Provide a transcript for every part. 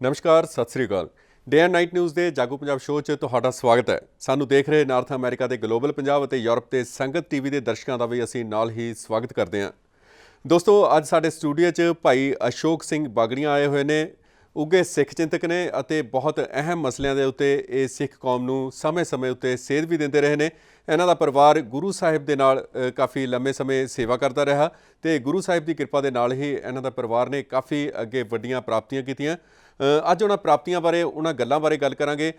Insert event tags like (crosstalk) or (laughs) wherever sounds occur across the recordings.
ਨਮਸਕਾਰ, ਸਤਿ ਸ੍ਰੀ ਅਕਾਲ। ਡੇ ਐਂਡ ਨਾਈਟ ਨਿਊਜ਼ ਦੇ ਜਾਗੋ ਪੰਜਾਬ ਸ਼ੋਅ 'ਚ ਤੁਹਾਡਾ ਸਵਾਗਤ ਹੈ। ਸਾਨੂੰ ਦੇਖ ਰਹੇ ਨਾਰਥ ਅਮਰੀਕਾ ਦੇ ਗਲੋਬਲ ਪੰਜਾਬ ਅਤੇ ਯੂਰਪ ਤੇ ਸੰਗਤ ਟੀਵੀ ਦੇ ਦਰਸ਼ਕਾਂ ਦਾ ਵੀ ਅਸੀਂ ਨਾਲ ਹੀ ਸਵਾਗਤ ਕਰਦੇ ਹਾਂ। ਦੋਸਤੋ, ਅੱਜ ਸਾਡੇ ਸਟੂਡੀਓ 'ਚ ਭਾਈ ਅਸ਼ੋਕ ਸਿੰਘ ਬਾਗੜੀਆਂ ਆਏ ਹੋਏ ਨੇ। ਉੱਗੇ ਸਿੱਖ ਚਿੰਤਕ ਨੇ ਅਤੇ ਬਹੁਤ ਅਹਿਮ ਮਸਲਿਆਂ ਦੇ ਉੱਤੇ ਇਹ ਸਿੱਖ ਕੌਮ ਨੂੰ ਸਮੇਂ-ਸਮੇਂ ਉੱਤੇ ਸੇਧ ਵੀ ਦਿੰਦੇ ਰਹੇ ਨੇ। ਇਹਨਾਂ ਦਾ ਪਰਿਵਾਰ ਗੁਰੂ ਸਾਹਿਬ ਦੇ ਨਾਲ ਕਾਫੀ ਲੰਮੇ ਸਮੇਂ ਸੇਵਾ ਕਰਦਾ ਰਿਹਾ ਤੇ ਗੁਰੂ ਸਾਹਿਬ ਦੀ ਕਿਰਪਾ ਦੇ ਨਾਲ ਹੀ ਇਹਨਾਂ ਦਾ ਪਰਿਵਾਰ ਨੇ ਕਾਫੀ ਅੱਗੇ ਵੱਡੀਆਂ ਪ੍ਰਾਪਤੀਆਂ ਕੀਤੀਆਂ। ਅੱਜ ਉਹਨਾਂ ਪ੍ਰਾਪਤੀਆਂ ਬਾਰੇ ਉਹਨਾਂ ਗੱਲਾਂ ਬਾਰੇ ਗੱਲ ਕਰਾਂਗੇ।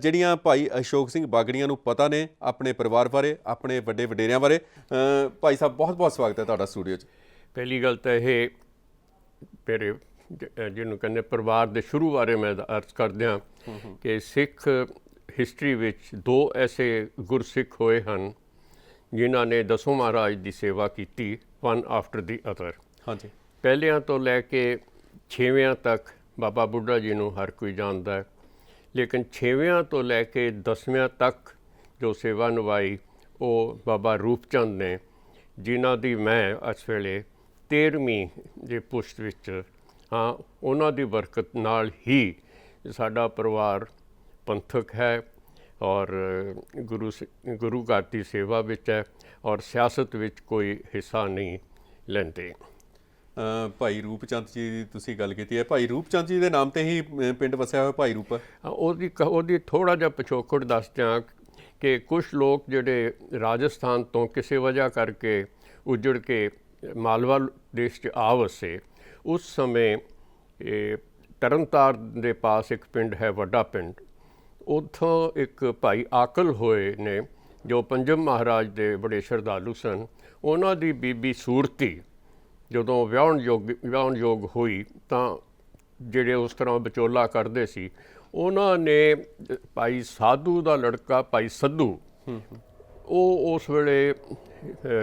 ਜਿਹੜੀਆਂ ਭਾਈ ਅਸ਼ੋਕ ਸਿੰਘ ਬਾਗੜੀਆਂ ਨੂੰ ਪਤਾ ਨੇ ਆਪਣੇ ਪਰਿਵਾਰ ਬਾਰੇ ਆਪਣੇ ਵੱਡੇ ਵਡੇਰਿਆਂ ਬਾਰੇ ਭਾਈ ਸਾਹਿਬ ਬਹੁਤ-ਬਹੁਤ ਸਵਾਗਤ ਹੈ ਤੁਹਾਡਾ ਸਟੂਡੀਓ 'ਚ। ਪਹਿਲੀ ਗੱਲ ਤਾਂ ਇਹ ਮੇਰੇ ਜਿਹਨੂੰ ਕਹਿੰਦੇ ਪਰਿਵਾਰ ਦੇ ਸ਼ੁਰੂ ਬਾਰੇ ਮੈਂ ਅਰਜ਼ ਕਰਦਿਆਂ ਕਿ ਸਿੱਖ ਹਿਸਟਰੀ ਵਿੱਚ ਦੋ ਐਸੇ ਗੁਰਸਿੱਖ ਹੋਏ ਹਨ ਜਿਨ੍ਹਾਂ ਨੇ ਦਸੋਂ ਮਹਾਰਾਜ ਦੀ ਸੇਵਾ ਕੀਤੀ ਵਨ ਆਫਟਰ ਦੀ ਅਦਰ ਹਾਂਜੀ। ਪਹਿਲਿਆਂ ਤੋਂ ਲੈ ਕੇ ਛੇਵਿਆਂ ਤੱਕ ਬਾਬਾ ਬੁੱਢਾ ਜੀ ਨੂੰ ਹਰ ਕੋਈ ਜਾਣਦਾ ਹੈ। ਲੇਕਿਨ ਛੇਵਿਆਂ ਤੋਂ ਲੈ ਕੇ ਦਸਵਿਆਂ ਤੱਕ ਜੋ ਸੇਵਾ ਨਿਭਾਈ, ਉਹ ਬਾਬਾ ਰੂਪਚੰਦ ਨੇ, ਜਿਨ੍ਹਾਂ ਦੀ ਮੈਂ ਇਸ ਵੇਲੇ 13ਵੀਂ ਦੇ ਪੁਸ਼ਤ ਵਿੱਚ ਹਾਂ, ਉਹਨਾਂ ਦੀ ਬਰਕਤ ਨਾਲ ਹੀ ਸਾਡਾ ਪਰਿਵਾਰ ਪੰਥਕ ਹੈ ਔਰ ਗੁਰੂ ਸ- ਗੁਰੂ ਘਰ ਦੀ ਸੇਵਾ ਵਿੱਚ ਹੈ ਔਰ ਸਿਆਸਤ ਵਿੱਚ ਕੋਈ ਹਿੱਸਾ ਨਹੀਂ ਲੈਂਦੇ। ਭਾਈ ਰੂਪਚੰਦ ਜੀ ਦੀ ਤੁਸੀਂ ਗੱਲ ਕੀਤੀ ਹੈ। ਭਾਈ ਰੂਪਚੰਦ ਜੀ ਦੇ ਨਾਮ ਤੇ ਹੀ ਪਿੰਡ ਵਸਿਆ ਹੋਇਆ ਭਾਈ ਰੂਪ? ਉਹਦੀ ਕ- ਉਹਦੀ ਥੋੜਾ ਜਿਹਾ ਪਿਛੋਕੜ ਦੱਸ ਦਿਆਂ ਕਿ ਕੁਝ ਲੋਕ ਜਿਹੜੇ ਰਾਜਸਥਾਨ ਤੋਂ ਕਿਸੇ ਵਜ੍ਹਾ ਕਰਕੇ ਉਜੜ ਕੇ ਮਾਲਵਾ ਦੇਸ਼ 'ਚ ਆ ਵਸੇ, ਉਸ ਸਮੇਂ, ਇਹ ਤਰਨਤਾਰਨ ਦੇ ਪਾਸ ਇੱਕ ਪਿੰਡ ਹੈ, ਵੱਡਾ ਪਿੰਡ। ਉੱਥੋਂ ਇੱਕ ਭਾਈ ਆਕਲ ਹੋਏ ਨੇ, ਜੋ ਪੰਜਮ ਮਹਾਰਾਜ ਦੇ ਬੜੇ ਸ਼ਰਧਾਲੂ ਸਨ। ਉਹਨਾਂ ਦੀ ਬੀਬੀ ਸੂਰਤੀ ਜਦੋਂ ਵਿਆਹਣ ਯੋਗ ਵਿਆਹਣ ਯੋਗ ਹੋਈ ਤਾਂ ਜਿਹੜੇ ਉਸ ਤਰ੍ਹਾਂ ਵਿਚੋਲਾ ਕਰਦੇ ਸੀ ਉਹਨਾਂ ਨੇ ਭਾਈ ਸਾਧੂ ਦਾ ਲੜਕਾ ਭਾਈ ਸੱਧੂ ਉਹ ਉਸ ਵੇਲੇ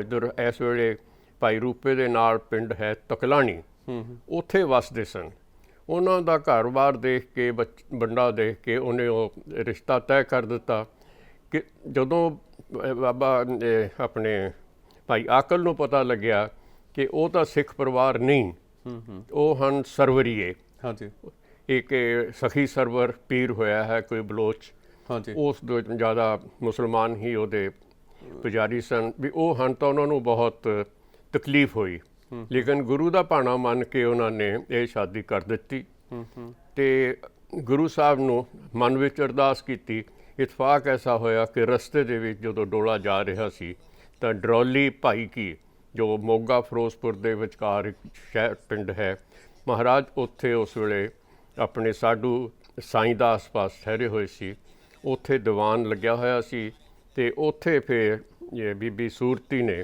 ਦਰ ਇਸ ਵੇਲੇ ਭਾਈ ਰੂਪੇ ਦੇ ਨਾਲ ਪਿੰਡ ਹੈ ਤਕਲਾਣੀ ਉੱਥੇ ਵਸਦੇ ਸਨ। ਉਹਨਾਂ ਦਾ ਘਰ-ਬਾਰ ਦੇਖ ਕੇ ਬੱਚ- ਬੰਦਾ ਦੇਖ ਕੇ ਉਹਨੇ ਉਹ ਰਿਸ਼ਤਾ ਤੈਅ ਕਰ ਦਿੱਤਾ ਕਿ ਜਦੋਂ ਬਾਬਾ ਅਹ, ਆਪਣੇ ਭਾਈ ਆਕਲ ਨੂੰ ਪਤਾ ਲੱਗਿਆ ਕਿ ਉਹ ਤਾਂ ਸਿੱਖ ਪਰਿਵਾਰ ਨਹੀਂ। ਉਹ ਹਨ ਸਰਵਰੀਏ। ਹਾਂਜੀ। ਇੱਕ ਸਖੀ ਸਰਵਰ ਪੀਰ ਹੋਇਆ ਹੈ ਕੋਈ ਬਲੋਚ। ਹਾਂਜੀ। ਉਸ ਦੇ ਜ਼ਿਆਦਾ ਮੁਸਲਮਾਨ ਹੀ ਉਹਦੇ ਪੁਜਾਰੀ ਸਨ। ਵੀ ਉਹ ਹਨ ਤਾਂ ਉਹਨਾਂ ਨੂੰ ਬਹੁਤ ਤਕਲੀਫ ਹੋਈ। ਲੇਕਿਨ ਗੁਰੂ ਦਾ ਭਾਣਾ ਮੰਨ ਕੇ ਉਹਨਾਂ ਨੇ ਇਹ ਸ਼ਾਦੀ ਕਰ ਦਿੱਤੀ। ਤੇ ਗੁਰੂ ਸਾਹਿਬ ਨੂੰ ਮਨ ਵਿੱਚ ਅਰਦਾਸ ਕੀਤੀ ਇਤਫਾਕ ਐਸਾ ਹੋਇਆ ਕਿ ਰਸਤੇ ਦੇ ਵਿੱਚ ਜਦੋਂ ਡੋਲਾ ਜਾ ਰਿਹਾ ਸੀ ਤਾਂ ਡਰੋਲੀ ਭਾਈ ਕੀ ਜੋ ਮੋਗਾ ਫਿਰੋਜ਼ਪੁਰ ਦੇ ਵਿਚਕਾਰ ਇੱਕ ਸ਼ਹਿਰ ਪਿੰਡ ਹੈ। ਮਹਾਰਾਜ ਉੱਥੇ ਉਸ ਵੇਲੇ ਆਪਣੇ ਸਾਡੂ ਸਾਈਂ ਦਾ ਆਸ-ਪਾਸ ਠਹਿਰੇ ਹੋਏ ਸੀ। ਉੱਥੇ ਦੀਵਾਨ ਲੱਗਿਆ ਹੋਇਆ ਸੀ ਤੇ ਉੱਥੇ ਫਿਰ ਇਹ ਬੀਬੀ ਸੂਰਤੀ ਨੇ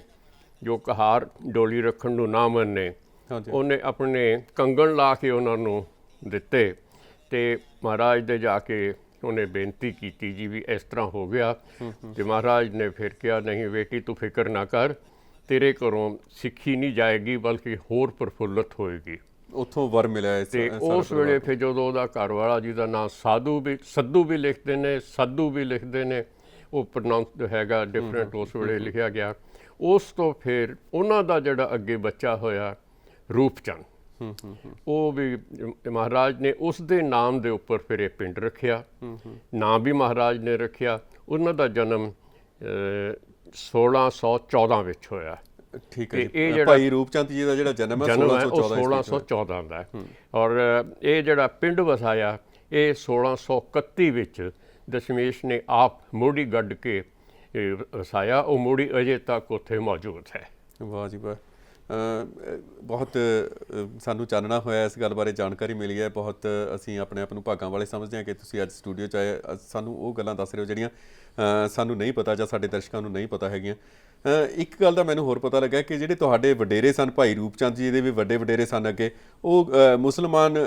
ਜੋ ਕਹਾਰ ਡੋਲੀ ਰੱਖਣ ਨੂੰ ਨਾ ਮੰਨੇ ਉਹਨੇ ਆਪਣੇ ਕੰਗਣ ਲਾ ਕੇ ਉਹਨਾਂ ਨੂੰ ਦਿੱਤੇ ਤੇ ਮਹਾਰਾਜ ਦੇ ਜਾ ਕੇ ਉਹਨੇ ਬੇਨਤੀ ਕੀਤੀ ਜੀ ਵੀ ਇਸ ਤਰ੍ਹਾਂ ਹੋ ਗਿਆ ਤੇ ਮਹਾਰਾਜ ਨੇ ਫਿਰ ਕਿਹਾ ਨਹੀਂ ਬੇਟੀ ਤੂੰ ਫਿਕਰ ਨਾ ਕਰ ਤੇਰੇ ਘਰੋਂ ਸਿੱਖੀ ਨਹੀਂ ਜਾਏਗੀ ਬਲਕਿ ਹੋਰ ਪ੍ਰਫੁੱਲਤ ਹੋਏਗੀ। ਉੱਥੋਂ ਵਰ ਮਿਲਿਆ ਇਸ ਤੇ ਉਸ ਵੇਲੇ ਫਿਰ ਜਦੋਂ ਉਹਦਾ ਘਰ ਵਾਲਾ ਜਿਹਦਾ ਨਾਮ ਸਾਧੂ ਵੀ ਸੱਧੂ ਵੀ ਲਿਖਦੇ ਨੇ ਸਾਧੂ ਵੀ ਲਿਖਦੇ ਨੇ ਉਹ ਪ੍ਰੋਨਾਂਸ ਹੈਗਾ ਡਿਫਰੈਂਟ ਉਸ ਵੇਲੇ ਲਿਖਿਆ ਗਿਆ। ਉਸ ਤੋਂ ਫਿਰ ਉਹਨਾਂ ਦਾ ਜਿਹੜਾ ਅੱਗੇ ਬੱਚਾ ਹੋਇਆ ਰੂਪਚੰਦ। ਉਹ ਵੀ ਮਹਾਰਾਜ ਨੇ ਉਸ ਦੇ ਨਾਮ ਦੇ ਉੱਪਰ ਫਿਰ ਇਹ ਪਿੰਡ ਰੱਖਿਆ। ਨਾਮ ਵੀ ਮਹਾਰਾਜ ਨੇ ਰੱਖਿਆ। ਉਹਨਾਂ ਦਾ ਜਨਮ 1614 ਵਿੱਚ ਹੋਇਆ ਠੀਕ ਹੈ ਜੀ। ਇਹ ਜਿਹੜਾ- ਭਾਈ ਰੂਪਚੰਦ ਜੀ ਦਾ ਜਿਹੜਾ ਜਨਮ ਹੈ ਜਨਮ ਹੈ ਉਹ 1614 ਈਸਵੀ 1614 ਦਾ ਹੈ। ਔਰ ਇਹ ਜਿਹੜਾ ਪਿੰਡ ਵਸਾਇਆ ਇਹ 1631 ਵਿੱਚ ਦਸ਼ਮੇਸ਼ ਨੇ ਆਪ ਮੋੜੀ ਗੱਡ ਕੇ ਵਸਾਇਆ। ਉਹ ਮੋੜੀ ਅਜੇ ਤੱਕ ਉੱਥੇ ਮੌਜੂਦ ਹੈ। ਵਾਹ ਜੀ ਵਾਹ। ਬਹੁਤ ਸਾਨੂੰ ਚਾਨਣਾ ਹੋਇਆ ਇਸ ਗੱਲ ਬਾਰੇ ਜਾਣਕਾਰੀ ਮਿਲੀ ਹੈ। ਬਹੁਤ ਅਸੀਂ ਆਪਣੇ ਆਪ ਨੂੰ ਭਾਗਾਂ ਵਾਲੇ ਸਮਝਦੇ ਹਾਂ ਕਿ ਤੁਸੀਂ ਅੱਜ ਸਟੂਡੀਓ 'ਚ ਆਏ। ਸਾਨੂੰ ਉਹ ਗੱਲਾਂ ਦੱਸ ਰਹੇ ਹੋ ਜਿਹੜੀਆਂ ਸਾਨੂੰ ਨਹੀਂ ਪਤਾ ਜਾਂ ਸਾਡੇ ਦਰਸ਼ਕਾਂ ਨੂੰ ਨਹੀਂ ਪਤਾ ਹੈਗੀਆਂ। ਇੱਕ ਗੱਲ ਦਾ ਮੈਨੂੰ ਹੋਰ ਪਤਾ ਲੱਗਾ ਕਿ ਜਿਹੜੇ ਤੁਹਾਡੇ ਵਡੇਰੇ ਸਨ ਭਾਈ ਰੂਪਚੰਦ ਜੀ ਦੇ ਵੀ ਵੱਡੇ ਵਡੇਰੇ ਸਨ ਅੱਗੇ ਉਹ ਮੁਸਲਮਾਨ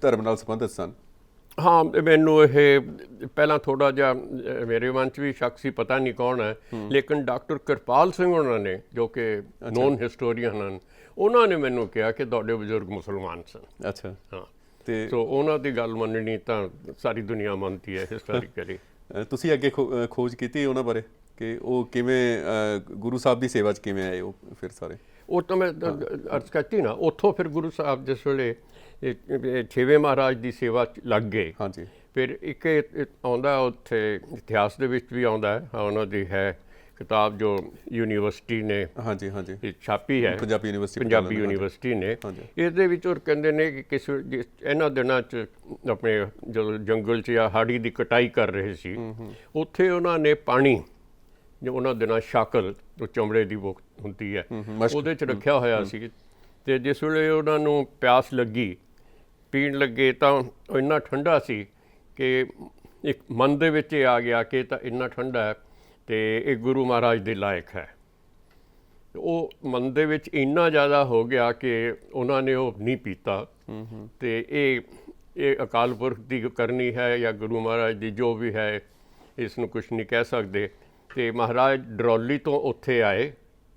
ਧਰਮ ਨਾਲ ਸੰਬੰਧਿਤ ਸਨ। ਹਾਂ ਮੈਨੂੰ ਇਹ ਪਹਿਲਾਂ ਥੋੜਾ ਜਿਹਾ ਮੇਰੇ ਮਨ 'ਚ ਵੀ ਸ਼ੱਕ ਸੀ ਪਤਾ ਨਹੀਂ ਕੌਣ ਹੈ। ਲੇਕਿਨ ਡਾਕਟਰ ਕਿਰਪਾਲ ਸਿੰਘ ਉਹਨਾਂ ਨੇ ਜੋ ਕਿ ਨੋਨ ਹਿਸਟੋਰੀਅਨ ਹਨ ਉਹਨਾਂ ਨੇ ਮੈਨੂੰ ਕਿਹਾ ਕਿ ਤੁਹਾਡੇ ਬਜ਼ੁਰਗ ਮੁਸਲਮਾਨ ਸਨ। ਅੱਛਾ। ਹਾਂ। ਤੇ ਸੋ ਉਹਨਾਂ ਦੀ ਗੱਲ ਮੰਨਣੀ ਤਾਂ ਸਾਰੀ ਦੁਨੀਆ ਮੰਨਦੀ ਹੈ ਹਿਸਟੋਰੀਕਲੀ (laughs) ਤੁਸੀਂ ਅੱਗੇ ਖੋਜ ਕੀਤੀ ਉਹਨਾਂ ਬਾਰੇ ਕਿ ਉਹ ਕਿਵੇਂ ਗੁਰੂ ਸਾਹਿਬ ਦੀ ਸੇਵਾ 'ਚ ਕਿਵੇਂ ਆਏ ਉਹ ਫਿਰ ਸਾਰੇ? ਉਹ ਤਾਂ ਮੈਂ ਅਰਜ਼ ਕਰਤੀ ਨਾ ਉੱਥੋਂ ਫਿਰ ਗੁਰੂ ਸਾਹਿਬ ਜਿਸ ਵੇਲੇ ਛੇਵੇਂ ਮਹਾਰਾਜ ਦੀ ਸੇਵਾ 'ਚ ਲੱਗ ਗਏ। ਹਾਂਜੀ। ਫਿਰ ਇੱਕ ਆਉਂਦਾ ਉੱਥੇ ਇਤਿਹਾਸ ਦੇ ਵਿੱਚ ਵੀ ਆਉਂਦਾ ਉਹਨਾਂ ਦੀ ਹੈ। ਕਿਤਾਬ ਜੋ ਯੂਨੀਵਰਸਿਟੀ ਨੇ ਹਾਂਜੀ ਹਾਂਜੀ। ਇਹ ਛਾਪੀ ਹੈ। ਪੰਜਾਬੀ ਯੂਨੀਵਰਸਿਟੀ ਪੰਜਾਬੀ ਯੂਨੀਵਰਸਿਟੀ ਨੇ। ਇਹਦੇ ਵਿੱਚ ਉਹ ਕਹਿੰਦੇ ਨੇ ਕਿ ਕਿਸ ਇਹਨਾਂ ਦਿਨਾਂ 'ਚ ਆਪਣੇ ਜਦੋਂ ਜੰਗਲ 'ਚ ਜਾਂ ਹਾੜੀ ਦੀ ਕਟਾਈ ਕਰ ਰਹੇ ਸੀ ਉੱਥੇ ਉਹਨਾਂ ਨੇ ਪਾਣੀ ਜੋ ਉਹਨਾਂ ਦਿਨਾਂ ਸ਼ਾਕਲ ਜੋ ਚਮੜੇ ਦੀ ਬੁੱਕ ਹੁੰਦੀ ਹੈ। ਉਹਦੇ 'ਚ ਰੱਖਿਆ ਹੋਇਆ ਸੀ। ਤੇ ਜਿਸ ਵੇਲੇ ਉਹਨਾਂ ਨੂੰ ਪਿਆਸ ਲੱਗੀ ਪੀਣ ਲੱਗੇ ਤਾਂ ਉਹ ਇੰਨਾ ਠੰਡਾ ਸੀ ਕਿ ਇੱਕ ਮਨ ਦੇ ਵਿੱਚ ਇਹ ਆ ਗਿਆ ਕਿ ਤਾਂ ਇੰਨਾ ਠੰਡਾ ਹੈ। ਤੇ ਇਹ ਗੁਰੂ ਮਹਾਰਾਜ ਦੇ ਲਾਇਕ ਹੈ। ਉਹ ਮਨ ਦੇ ਵਿੱਚ ਇੰਨਾ ਜ਼ਿਆਦਾ ਹੋ ਗਿਆ ਕਿ ਉਹਨਾਂ ਨੇ ਉਹ ਨਹੀਂ ਪੀਤਾ। ਤੇ ਇਹ ਇਹ ਅਕਾਲ ਪੁਰਖ ਦੀ ਕਰਨੀ ਹੈ ਜਾਂ ਗੁਰੂ ਮਹਾਰਾਜ ਦੀ ਜੋ ਵੀ ਹੈ ਇਸ ਨੂੰ ਕੁਝ ਨਹੀਂ ਕਹਿ ਸਕਦੇ। ਤੇ ਮਹਾਰਾਜ ਡਰੋਲੀ ਤੋਂ ਉੱਥੇ ਆਏ